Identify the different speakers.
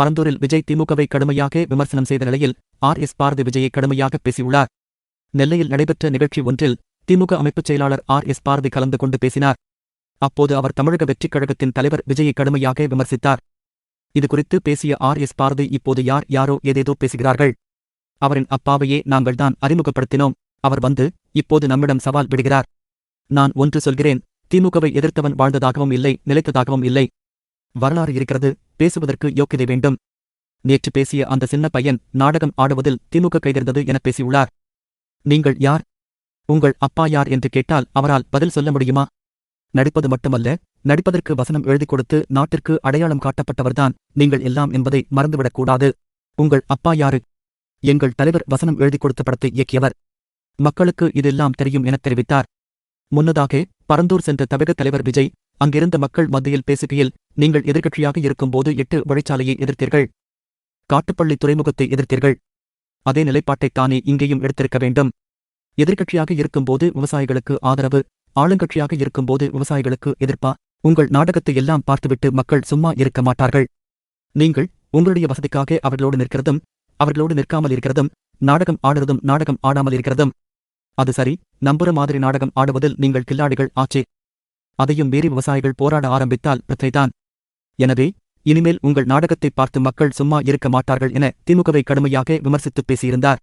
Speaker 1: பரந்தூரில் விஜய் திமுகவை கடுமையாக விமர்சனம் செய்த நிலையில் ஆர் எஸ் பாரதி விஜயை கடுமையாக பேசியுள்ளார். நெல்லையில் நடைபெற்ற நிகழ்ச்சி ஒன்றில் திமுக அமைப்புச் செயலாளர் ஆர் எஸ் பாரதி கலந்து கொண்டு பேசினார். அப்போது அவர் தமிழக வெற்றிக் கழகத்தின் தலைவர் விஜயை கடுமையாக விமர்சித்தார். இதுகுறித்து பேசிய ஆர் எஸ் பாரதி இப்போது யார் யாரோ ஏதேதோ பேசுகிறார்கள். அவரின் அப்பாவையே நாங்கள்தான் அறிமுகப்படுத்தினோம். அவர் வந்து இப்போது நம்மிடம் சவால் விடுகிறார். நான் ஒன்று சொல்கிறேன் திமுகவை எதிர்த்தவன் வாழ்ந்ததாகவும் இல்லை நிலைத்ததாகவும் இல்லை. வரலாறு இருக்கிறது பேசுவதற்கு யோக்கியதை வேண்டும். நேற்று பேசிய அந்த சின்ன பையன் நாடகம் ஆடுவதில் திமுக கைதிருந்தது என பேசியுள்ளார். நீங்கள் யார்? உங்கள் அப்பா யார் என்று கேட்டால் அவரால் பதில் சொல்ல முடியுமா? நடிப்பது மட்டுமல்ல நடிப்பதற்கு வசனம் எழுதிக் கொடுத்து நாட்டிற்கு அடையாளம் காட்டப்பட்டவர்தான் நீங்கள் எல்லாம் என்பதை மறந்துவிடக்கூடாது உங்கள் அப்பா யாரு? எங்கள் தலைவர் வசனம் எழுதிக் கொடுத்த படத்தை இயக்கியவர். மக்களுக்கு இதெல்லாம் தெரியும் எனத் தெரிவித்தார். முன்னதாக பரந்தூர் சென்ற தமிழக தலைவர் விஜய் அங்கிருந்த மக்கள் மத்தியில் பேசுகையில் நீங்கள் எதிர்க்கட்சியாக இருக்கும்போது எட்டு வழிச்சாலையை எதிர்த்தீர்கள். காட்டுப்பள்ளி துறைமுகத்தை எதிர்த்தீர்கள். அதே நிலைப்பாட்டைத் தானே இங்கேயும் எடுத்திருக்க வேண்டும். எதிர்க்கட்சியாக இருக்கும்போது விவசாயிகளுக்கு ஆதரவு ஆளுங்கட்சியாக இருக்கும்போது விவசாயிகளுக்கு எதிர்ப்பா? உங்கள் நாடகத்தை எல்லாம் பார்த்துவிட்டு மக்கள் சும்மா இருக்க மாட்டார்கள். நீங்கள் உங்களுடைய வசதிக்காக அவர்களோடு நிற்கிறதும் அவர்களோடு நிற்காமல் இருக்கிறதும் நாடகம் ஆடுறதும் நாடகம் ஆடாமல் இருக்கிறதும். அது சரி நம்புற மாதிரி நாடகம் ஆடுவதில் நீங்கள் கில்லாடிகள் ஆச்சே. அதையும் மீறி விவசாயிகள் போராட ஆரம்பித்தால் பிரச்சனைதான். எனவே இனிமேல் உங்கள் நாடகத்தை பார்த்து மக்கள் சும்மா இருக்க மாட்டார்கள் என திமுகவை கடுமையாக விமர்சித்துப் பேசியிருந்தார்.